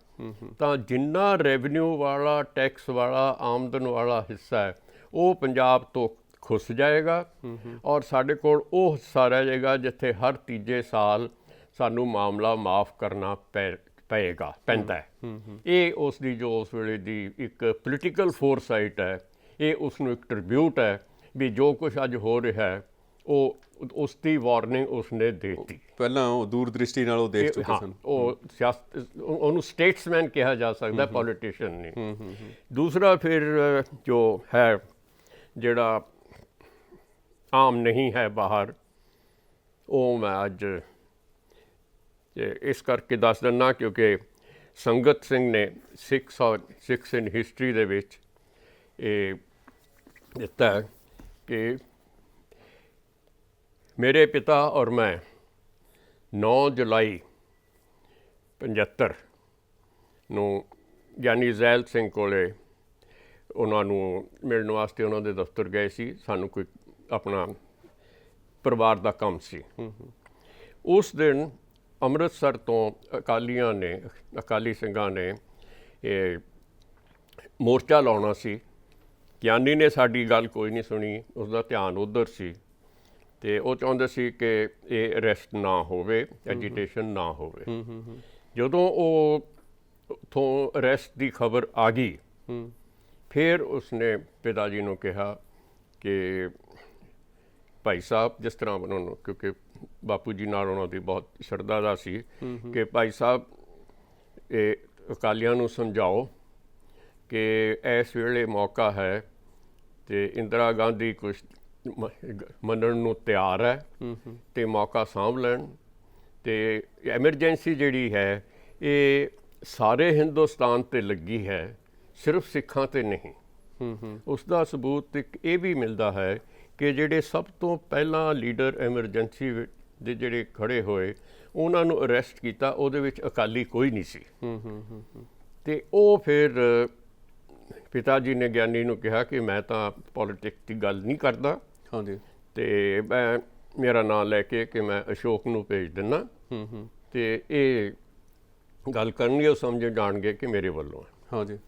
ਤਾਂ ਜਿੰਨਾ ਰੈਵਨਿਊ ਵਾਲਾ ਟੈਕਸ ਵਾਲਾ ਆਮਦਨ ਵਾਲਾ ਹਿੱਸਾ ਹੈ ਉਹ ਪੰਜਾਬ ਤੋਂ ਖੁੱਸ ਜਾਏਗਾ ਔਰ ਸਾਡੇ ਕੋਲ ਉਹ ਹਿੱਸਾ ਰਹਿ ਜਾਏਗਾ ਜਿੱਥੇ ਹਰ ਤੀਜੇ ਸਾਲ ਸਾਨੂੰ ਮਾਮਲਾ ਮਾਫ ਕਰਨਾ ਪੈ ਪਏਗਾ ਪੈਂਦਾ ਇਹ ਉਸ ਦੀ ਜੋ ਉਸ ਵੇਲੇ ਦੀ ਇੱਕ ਪੋਲੀਟੀਕਲ ਫੋਰਸਾਈਟ ਹੈ ਇਹ ਉਸ ਨੂੰ ਇੱਕ ਟ੍ਰਿਬਿਊਟ ਹੈ ਵੀ ਜੋ ਕੁਝ ਅੱਜ ਹੋ ਰਿਹਾ ਹੈ ਉਹ ਉਸ ਦੀ ਵਾਰਨਿੰਗ ਉਸਨੇ ਦੇ ਦਿੱਤੀ ਪਹਿਲਾਂ ਉਹ ਦੂਰ ਦ੍ਰਿਸ਼ਟੀ ਨਾਲ ਉਹ ਦੇਖ ਚੁੱਕੇ ਸਨ। ਉਹ ਸਿਆਸਤ ਉਹ- ਉਹਨੂੰ ਸਟੇਟਸਮੈਨ ਕਿਹਾ ਜਾ ਸਕਦਾ ਪੋਲੀਟੀਸ਼ੀਅਨ ਨਹੀਂ। ਦੂਸਰਾ ਫਿਰ ਜੋ ਹੈ ਜਿਹੜਾ ਆਮ ਨਹੀਂ ਹੈ ਬਾਹਰ ਉਹ ਮੈਂ ਅੱਜ ਇਸ ਕਰਕੇ ਦੱਸ ਦਿੰਨਾ ਕਿਉਂਕਿ ਸੰਗਤ ਸਿੰਘ ਨੇ ਸਿਕਸ ਔਰ ਸਿਕਸ ਇਨ ਹਿਸਟਰੀ ਦੇ ਵਿੱਚ ਇਹ ਦਿੱਤਾ ਕਿ ਮੇਰੇ ਪਿਤਾ ਔਰ ਮੈਂ 9 ਜੁਲਾਈ 75 ਨੂੰ ਗਿਆਨੀ ਜ਼ੈਲ ਸਿੰਘ ਕੋਲੇ ਉਹਨਾਂ ਨੂੰ ਮਿਲਣ ਵਾਸਤੇ ਉਹਨਾਂ ਦੇ ਦਫ਼ਤਰ ਗਏ ਸੀ। ਸਾਨੂੰ ਕੋਈ ਆਪਣਾ ਪਰਿਵਾਰ ਦਾ ਕੰਮ ਸੀ। ਉਸ ਦਿਨ ਅੰਮ੍ਰਿਤਸਰ ਤੋਂ ਅਕਾਲੀਆਂ ਨੇ ਅਕਾਲੀ ਸਿੰਘਾਂ ਨੇ ਇਹ ਮੋਰਚਾ ਲਾਉਣਾ ਸੀ। ਗਿਆਨੀ ਨੇ ਸਾਡੀ ਗੱਲ ਕੋਈ ਨਹੀਂ ਸੁਣੀ ਉਸ ਦਾ ਧਿਆਨ ਉਧਰ ਸੀ ਤੇ ਉਹ ਚਾਹੁੰਦੇ ਸੀ ਕਿ ਇਹ ਅਰੈਸਟ ਨਾ ਹੋਵੇ ਐਜੀਟੇਸ਼ਨ ਨਾ ਹੋਵੇ। ਜਦੋਂ ਉਹ ਤੋਂ ਅਰੈਸਟ ਦੀ ਖਬਰ ਆ ਗਈ ਫਿਰ ਉਸਨੇ ਪਿਤਾ ਜੀ ਨੂੰ ਕਿਹਾ ਕਿ ਭਾਈ ਸਾਹਿਬ ਜਿਸ ਤਰ੍ਹਾਂ ਉਹਨਾਂ ਨੂੰ ਕਿਉਂਕਿ ਬਾਪੂ ਜੀ ਨਾਲ ਉਹਨਾਂ ਦੀ ਬਹੁਤ ਸ਼ਰਧਾ ਦਾ ਸੀ ਕਿ ਭਾਈ ਸਾਹਿਬ ਇਹ ਅਕਾਲੀਆਂ ਨੂੰ ਸਮਝਾਓ ਕਿ ਇਸ ਵੇਲੇ ਮੌਕਾ ਹੈ ਤੇ ਇੰਦਰਾ ਗਾਂਧੀ ਕੁਝ ਮੰਨਣ ਨੂੰ ਤਿਆਰ ਹੈ ਤੇ ਮੌਕਾ ਸਾਂਭ ਲੈਣ ਤੇ ਐਮਰਜੈਂਸੀ ਜਿਹੜੀ ਹੈ ਇਹ ਸਾਰੇ ਹਿੰਦੁਸਤਾਨ ਤੇ ਲੱਗੀ ਹੈ ਸਿਰਫ ਸਿੱਖਾਂ ਤੇ ਨਹੀਂ। ਉਸ ਦਾ ਸਬੂਤ ਇੱਕ ਇਹ ਵੀ ਮਿਲਦਾ ਹੈ ਕਿ ਜਿਹੜੇ ਸਭ ਤੋਂ ਪਹਿਲਾਂ ਲੀਡਰ ਐਮਰਜੈਂਸੀ ਦੇ ਜਿਹੜੇ ਖੜੇ ਹੋਏ ਉਹਨਾਂ ਨੂੰ ਅਰੈਸਟ ਕੀਤਾ ਉਹਦੇ ਵਿੱਚ ਅਕਾਲੀ ਕੋਈ ਨਹੀਂ ਸੀ। ਤੇ ਉਹ ਫਿਰ ਪਿਤਾ ਜੀ ਨੇ ਗਿਆਨੀ ਨੂੰ ਕਿਹਾ ਕਿ ਮੈਂ ਤਾਂ ਪੋਲਿਟਿਕਸ ਦੀ ਗੱਲ ਨਹੀਂ ਕਰਦਾ। ਹਾਂਜੀ। ਤੇ ਮੈਂ ਮੇਰਾ ਨਾਮ ਲੈ ਕੇ ਕਿ ਮੈਂ ਅਸ਼ੋਕ ਨੂੰ ਭੇਜ ਦਿੰਨਾ। ਤੇ ਇਹ ਗੱਲ ਕਰਨਗੇ ਉਹ ਸਮਝ ਜਾਣਗੇ ਕਿ ਮੇਰੇ ਵੱਲੋਂ ਹੈ। ਹਾਂਜੀ।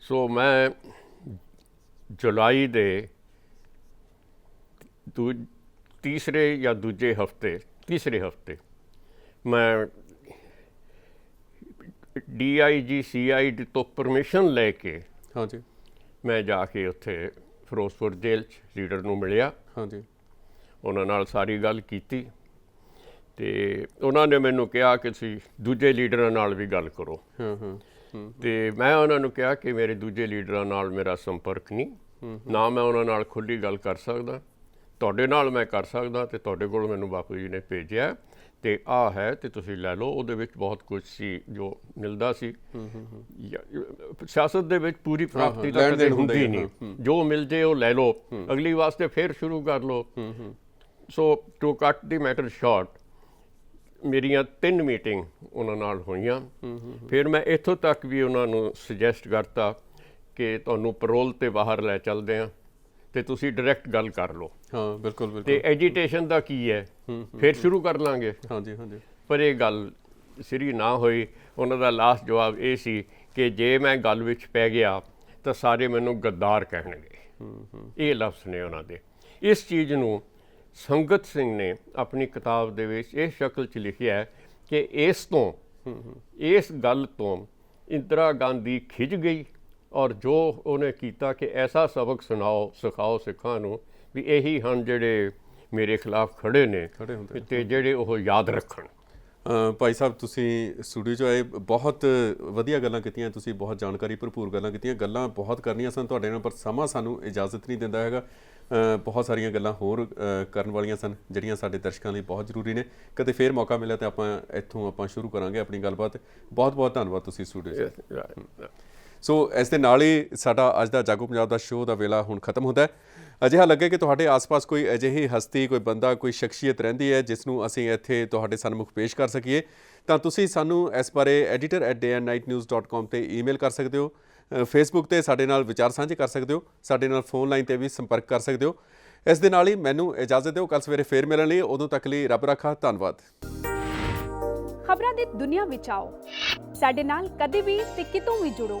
ਸੋ ਮੈਂ ਜੁਲਾਈ ਦੇ ਦੂ ਤੀਸਰੇ ਜਾਂ ਦੂਜੇ ਹਫ਼ਤੇ ਤੀਸਰੇ ਹਫ਼ਤੇ ਮੈਂ ਡੀਆਈਜੀ ਸੀਆਈਡੀ ਤੋਂ ਪਰਮਿਸ਼ਨ ਲੈ ਕੇ ਹਾਂਜੀ। ਮੈਂ ਜਾ ਕੇ ਉੱਥੇ ਫਿਰੋਜ਼ਪੁਰ ਜੇਲ੍ਹ 'ਚ ਲੀਡਰ ਨੂੰ ਮਿਲਿਆ। ਹਾਂਜੀ। ਉਹਨਾਂ ਨਾਲ ਸਾਰੀ ਗੱਲ ਕੀਤੀ ਤੇ ਉਹਨਾਂ ਨੇ ਮੈਨੂੰ ਕਿਹਾ ਕਿ ਤੁਸੀਂ ਦੂਜੇ ਲੀਡਰਾਂ ਨਾਲ ਵੀ ਗੱਲ ਕਰੋ। ਹਾਂ ਹਾਂ ਤੇ ਮੈਂ ਉਹਨਾਂ ਨੂੰ ਕਿਹਾ ਕਿ ਮੇਰੇ ਦੂਜੇ ਲੀਡਰਾਂ ਨਾਲ ਮੇਰਾ ਸੰਪਰਕ ਨਹੀਂ। ਨਾ ਮੈਂ ਉਹਨਾਂ ਨਾਲ ਖੁੱਲੀ ਗੱਲ ਕਰ ਸਕਦਾ। ਤੁਹਾਡੇ ਨਾਲ ਮੈਂ ਕਰ ਸਕਦਾ ਤੇ ਤੁਹਾਡੇ ਕੋਲ ਮੈਨੂੰ ਬਾਪੂ ਜੀ ਨੇ ਭੇਜਿਆ ਤੇ ਆ ਹੈ ਤੇ ਤੁਸੀਂ ਲੈ ਲਓ। ਉਹਦੇ ਵਿੱਚ ਬਹੁਤ ਕੁਝ ਸੀ ਜੋ ਮਿਲਦਾ ਸੀ। ਸਿਆਸਤ ਦੇ ਵਿੱਚ ਪੂਰੀ ਪ੍ਰਾਪਤੀ ਲੈਣ ਕਦੇ ਹੁੰਦਾ ਨਹੀਂ। ਜੋ ਮਿਲ ਜੇ ਉਹ ਲੈ ਲਓ। ਅਗਲੀ ਵਾਸਤੇ ਫਿਰ ਸ਼ੁਰੂ ਕਰ ਲਓ। ਸੋ ਟੂ ਕੱਟ ਦੀ ਮੈਟਰ ਸ਼ਾਰਟ ਮੇਰੀਆਂ ਤਿੰਨ ਮੀਟਿੰਗ ਉਹਨਾਂ ਨਾਲ ਹੋਈਆਂ। ਫਿਰ ਮੈਂ ਇੱਥੋਂ ਤੱਕ ਵੀ ਉਹਨਾਂ ਨੂੰ ਸੁਜੈਸਟ ਕਰਤਾ ਕਿ ਤੁਹਾਨੂੰ ਪੈਰੋਲ ਤੇ ਬਾਹਰ ਲੈ ਚੱਲਦੇ ਆ। ਤੇ ਤੁਸੀਂ ਡਾਇਰੈਕਟ ਗੱਲ ਕਰ ਲਓ। ਹਾਂ ਬਿਲਕੁਲ ਤੇ ਬਿਲਕੁਲ ਐਜੀਟੇਸ਼ਨ ਦਾ ਕੀ ਹੈ? ਫਿਰ ਸ਼ੁਰੂ ਕਰ ਲਾਂਗੇ। ਹਾਂਜੀ ਹਾਂਜੀ। ਪਰ ਇਹ ਗੱਲ ਸਿਰੀ ਨਾ ਹੋਈ। ਉਹਨਾਂ ਦਾ ਲਾਸਟ ਜਵਾਬ ਇਹ ਸੀ ਕਿ ਜੇ ਮੈਂ ਗੱਲ ਵਿੱਚ ਪੈ ਗਿਆ ਤਾਂ ਸਾਰੇ ਮੈਨੂੰ ਗੱਦਾਰ ਕਹਿਣਗੇ। ਇਹ ਲਫ਼ਜ਼ ਨੇ ਉਹਨਾਂ ਦੇ। ਇਸ ਚੀਜ਼ ਨੂੰ ਸੰਗਤ ਸਿੰਘ ਨੇ ਆਪਣੀ ਕਿਤਾਬ ਦੇ ਵਿੱਚ ਇਸ ਸ਼ਕਲ 'ਚ ਲਿਖਿਆ ਹੈ ਕਿ ਇਸ ਤੋਂ ਇਸ ਗੱਲ ਤੋਂ ਇੰਦਰਾ ਗਾਂਧੀ ਖਿਜ ਗਈ। ਔਰ ਜੋ ਉਹਨੇ ਕੀਤਾ ਕਿ ਐਸਾ ਸਬਕ ਸੁਣਾਓ ਸਿਖਾਓ ਸਿੱਖਾਂ ਨੂੰ ਵੀ ਇਹੀ ਹਨ ਜਿਹੜੇ ਮੇਰੇ ਖਿਲਾਫ ਖੜੇ ਨੇ ਖੜੇ ਹੁੰਦੇ ਤੇ ਜਿਹੜੇ ਉਹ ਯਾਦ ਰੱਖਣ। ਭਾਈ ਸਾਹਿਬ ਤੁਸੀਂ ਸਟੂਡੀਓ 'ਚ ਆਏ ਬਹੁਤ ਵਧੀਆ ਗੱਲਾਂ ਕੀਤੀਆਂ ਤੁਸੀਂ ਬਹੁਤ ਜਾਣਕਾਰੀ ਭਰਪੂਰ ਗੱਲਾਂ ਕੀਤੀਆਂ ਗੱਲਾਂ ਬਹੁਤ ਕਰਨੀਆਂ ਸਨ ਤੁਹਾਡੇ ਨਾਲ ਪਰ ਸਮਾਂ ਸਾਨੂੰ ਇਜਾਜ਼ਤ ਨਹੀਂ ਦਿੰਦਾ ਹੈਗਾ। ਬਹੁਤ ਸਾਰੀਆਂ ਗੱਲਾਂ ਹੋਰ ਕਰਨ ਵਾਲੀਆਂ ਸਨ ਜਿਹੜੀਆਂ ਸਾਡੇ ਦਰਸ਼ਕਾਂ ਲਈ ਬਹੁਤ ਜ਼ਰੂਰੀ ਨੇ। ਕਦੇ ਫੇਰ ਮੌਕਾ ਮਿਲਿਆ ਤਾਂ ਆਪਾਂ ਇੱਥੋਂ ਆਪਾਂ ਸ਼ੁਰੂ ਕਰਾਂਗੇ ਆਪਣੀ ਗੱਲਬਾਤ। ਬਹੁਤ ਬਹੁਤ ਧੰਨਵਾਦ ਤੁਸੀਂ ਸਟੂਡੀਓ 'ਚ ਸੋ ਇਸ ਦੇ ਨਾਲ ਹੀ ਸਾਡਾ ਅੱਜ ਦਾ ਜਾਗੋ ਪੰਜਾਬ ਦਾ ਸ਼ੋਅ ਦਾ ਵੇਲਾ ਹੁਣ ਖਤਮ ਹੁੰਦਾ ਹੈ। ਅਜਿਹਾ ਲੱਗੇ ਕਿ ਤੁਹਾਡੇ ਆਸ-ਪਾਸ ਕੋਈ ਅਜਿਹੀ ਹਸਤੀ, ਕੋਈ ਬੰਦਾ, ਕੋਈ ਸ਼ਖਸੀਅਤ ਰਹਿੰਦੀ ਹੈ ਜਿਸ ਨੂੰ ਅਸੀਂ ਇੱਥੇ ਤੁਹਾਡੇ ਸਾਹਮਣੇ ਪੇਸ਼ ਕਰ ਸਕੀਏ, ਤਾਂ ਤੁਸੀਂ ਸਾਨੂੰ ਇਸ ਬਾਰੇ editor@dayandnightnews.com ਤੇ ਈਮੇਲ ਕਰ ਸਕਦੇ ਹੋ ਫੇਸਬੁੱਕ ਤੇ ਸਾਡੇ ਨਾਲ ਵਿਚਾਰ ਸਾਂਝੇ ਕਰ ਸਕਦੇ ਹੋ, ਸਾਡੇ ਨਾਲ ਫੋਨ ਲਾਈਨ ਤੇ ਵੀ ਸੰਪਰਕ ਕਰ ਸਕਦੇ ਹੋ। ਇਸ ਦੇ ਨਾਲ ਹੀ ਮੈਨੂੰ ਇਜਾਜ਼ਤ ਦਿਓ ਕੱਲ ਸਵੇਰੇ ਫੇਰ ਮਿਲਣ ਲਈ, ਉਦੋਂ ਤੱਕ ਲਈ ਰੱਬ ਰੱਖਾ, ਧੰਨਵਾਦ। ਖਬਰਾਂ ਦੀ ਦੁਨੀਆ ਵਿੱਚ ਆਓ, ਸਾਡੇ ਨਾਲ ਕਦੇ ਵੀ ਤੇ ਕਿਤੋਂ ਵੀ ਜੁੜੋ।